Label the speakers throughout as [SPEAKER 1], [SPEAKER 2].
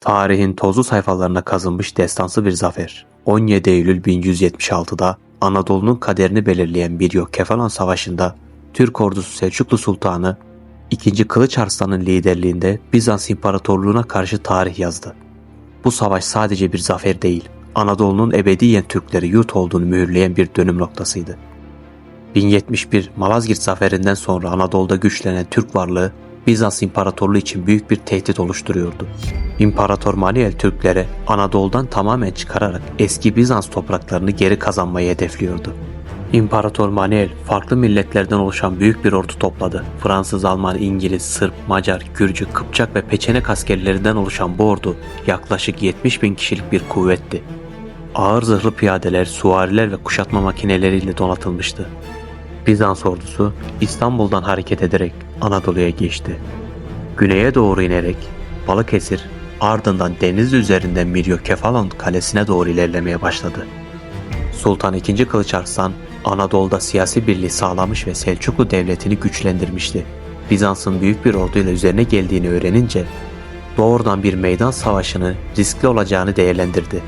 [SPEAKER 1] Tarihin tozlu sayfalarına kazınmış destansı bir zafer. 17 Eylül 1176'da Anadolu'nun kaderini belirleyen bir Kefalan Savaşı'nda Türk ordusu Selçuklu Sultanı 2. Kılıç Arslan'ın liderliğinde Bizans İmparatorluğu'na karşı tarih yazdı. Bu savaş sadece bir zafer değil, Anadolu'nun ebediyen Türkleri yurt olduğunu mühürleyen bir dönüm noktasıydı. 1071 Malazgirt Zaferi'nden sonra Anadolu'da güçlenen Türk varlığı Bizans İmparatorluğu için büyük bir tehdit oluşturuyordu. İmparator Manuel Türklere Anadolu'dan tamamen çıkararak eski Bizans topraklarını geri kazanmayı hedefliyordu. İmparator Manuel farklı milletlerden oluşan büyük bir ordu topladı. Fransız, Alman, İngiliz, Sırp, Macar, Gürcü, Kıpçak ve Peçenek askerlerinden oluşan bu ordu yaklaşık 70 bin kişilik bir kuvvetti. Ağır zırhlı piyadeler, süvariler ve kuşatma makineleriyle donatılmıştı. Bizans ordusu İstanbul'dan hareket ederek Anadolu'ya geçti. Güneye doğru inerek Balıkesir ardından deniz üzerinden Miryokefalon kalesine doğru ilerlemeye başladı. Sultan II. Kılıç Arslan Anadolu'da siyasi birliği sağlamış ve Selçuklu devletini güçlendirmişti. Bizans'ın büyük bir orduyla üzerine geldiğini öğrenince doğrudan bir meydan savaşını riskli olacağını değerlendirdi.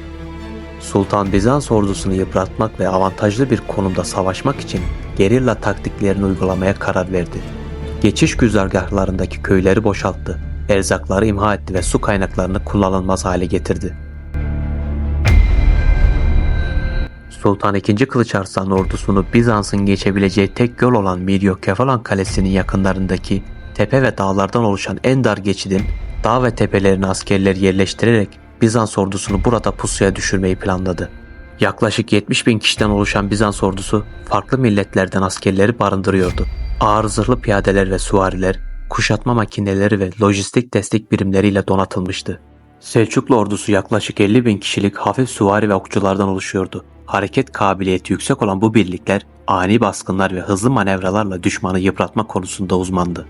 [SPEAKER 1] Sultan Bizans ordusunu yıpratmak ve avantajlı bir konumda savaşmak için gerilla taktiklerini uygulamaya karar verdi. Geçiş güzergahlarındaki köyleri boşalttı, erzakları imha etti ve su kaynaklarını kullanılmaz hale getirdi. Sultan II. Kılıç Arslan ordusunu Bizans'ın geçebileceği tek yol olan Miryokefalon Kalesi'nin yakınlarındaki tepe ve dağlardan oluşan en dar geçidin dağ ve tepelerine askerler yerleştirerek Bizans ordusunu burada pusuya düşürmeyi planladı. Yaklaşık 70 bin kişiden oluşan Bizans ordusu farklı milletlerden askerleri barındırıyordu. Ağır zırhlı piyadeler ve süvariler, kuşatma makineleri ve lojistik destek birimleriyle donatılmıştı. Selçuklu ordusu yaklaşık 50 bin kişilik hafif süvari ve okçulardan oluşuyordu. Hareket kabiliyeti yüksek olan bu birlikler ani baskınlar ve hızlı manevralarla düşmanı yıpratma konusunda uzmandı.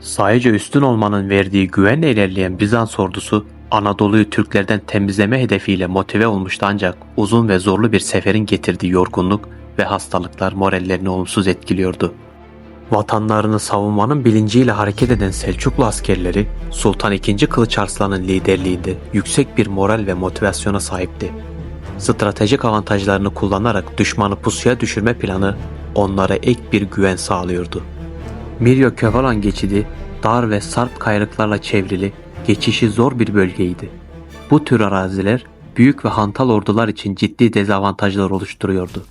[SPEAKER 1] Sayıca üstün olmanın verdiği güvenle ilerleyen Bizans ordusu Anadolu'yu Türklerden temizleme hedefiyle motive olmuştu ancak uzun ve zorlu bir seferin getirdiği yorgunluk ve hastalıklar morallerini olumsuz etkiliyordu. Vatanlarını savunmanın bilinciyle hareket eden Selçuklu askerleri Sultan II. Kılıç Arslan'ın liderliğinde yüksek bir moral ve motivasyona sahipti. Stratejik avantajlarını kullanarak düşmanı pusuya düşürme planı onlara ek bir güven sağlıyordu. Miryo Kövalan geçidi dar ve sarp kayrıklarla çevrili geçişi zor bir bölgeydi. Bu tür araziler büyük ve hantal ordular için ciddi dezavantajlar oluşturuyordu.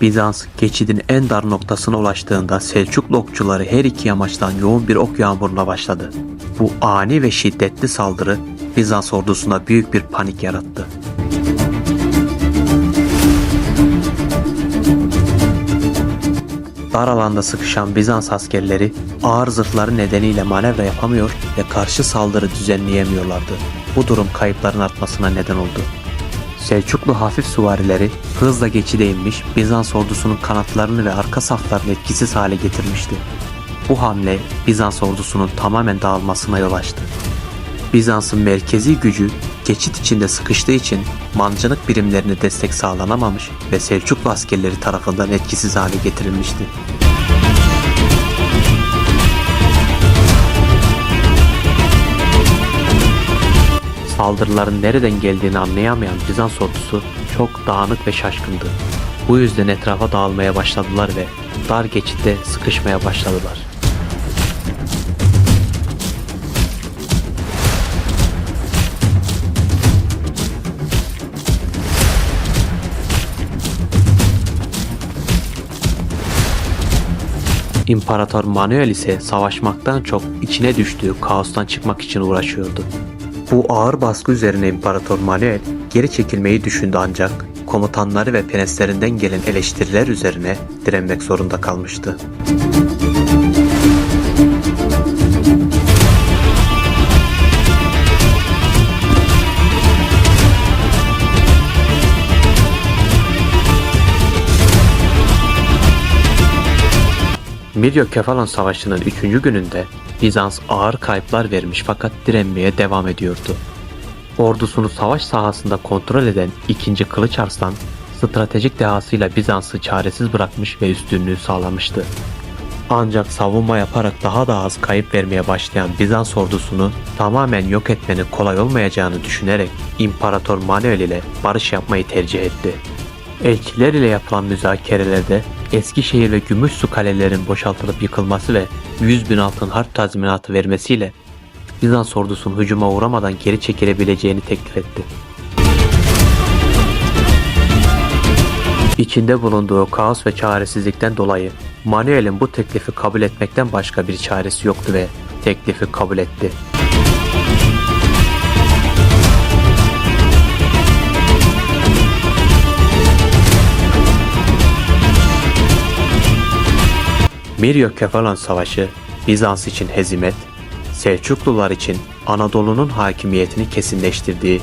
[SPEAKER 1] Bizans geçidin en dar noktasına ulaştığında Selçuklu okçuları her iki yamaçtan yoğun bir ok yağmuruna başladı. Bu ani ve şiddetli saldırı Bizans ordusuna büyük bir panik yarattı. Dar alanda sıkışan Bizans askerleri ağır zırhları nedeniyle manevra yapamıyor ve karşı saldırı düzenleyemiyorlardı. Bu durum kayıpların artmasına neden oldu. Selçuklu hafif süvarileri hızla geçide inmiş Bizans ordusunun kanatlarını ve arka saflarını etkisiz hale getirmişti. Bu hamle Bizans ordusunun tamamen dağılmasına yol açtı. Bizans'ın merkezi gücü geçit içinde sıkıştığı için mancınık birimlerine destek sağlanamamış ve Selçuklu askerleri tarafından etkisiz hale getirilmişti. Saldırıların nereden geldiğini anlayamayan Bizans ordusu çok dağınık ve şaşkındı. Bu yüzden etrafa dağılmaya başladılar ve dar geçitte sıkışmaya başladılar. İmparator Manuel ise savaşmaktan çok içine düştüğü kaostan çıkmak için uğraşıyordu. Bu ağır baskı üzerine İmparator Manuel geri çekilmeyi düşündü ancak komutanları ve prenslerinden gelen eleştiriler üzerine direnmek zorunda kalmıştı. Miryokefalon Savaşı'nın 3. gününde Bizans ağır kayıplar vermiş fakat direnmeye devam ediyordu. Ordusunu savaş sahasında kontrol eden 2. Kılıç Arslan, stratejik dehasıyla Bizans'ı çaresiz bırakmış ve üstünlüğü sağlamıştı. Ancak savunma yaparak daha da az kayıp vermeye başlayan Bizans ordusunu tamamen yok etmenin kolay olmayacağını düşünerek İmparator Manuel ile barış yapmayı tercih etti. Elçiler ile yapılan müzakerelerde Eskişehir ve Gümüşsu kalelerin boşaltılıp yıkılması ve 100 bin altın harp tazminatı vermesiyle Bizans ordusunun hücuma uğramadan geri çekilebileceğini teklif etti. İçinde bulunduğu kaos ve çaresizlikten dolayı Manuel'in bu teklifi kabul etmekten başka bir çaresi yoktu ve teklifi kabul etti. Miryo-Kefalan Savaşı Bizans için hezimet, Selçuklular için Anadolu'nun hakimiyetini kesinleştirdiği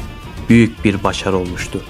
[SPEAKER 1] büyük bir başarı olmuştu.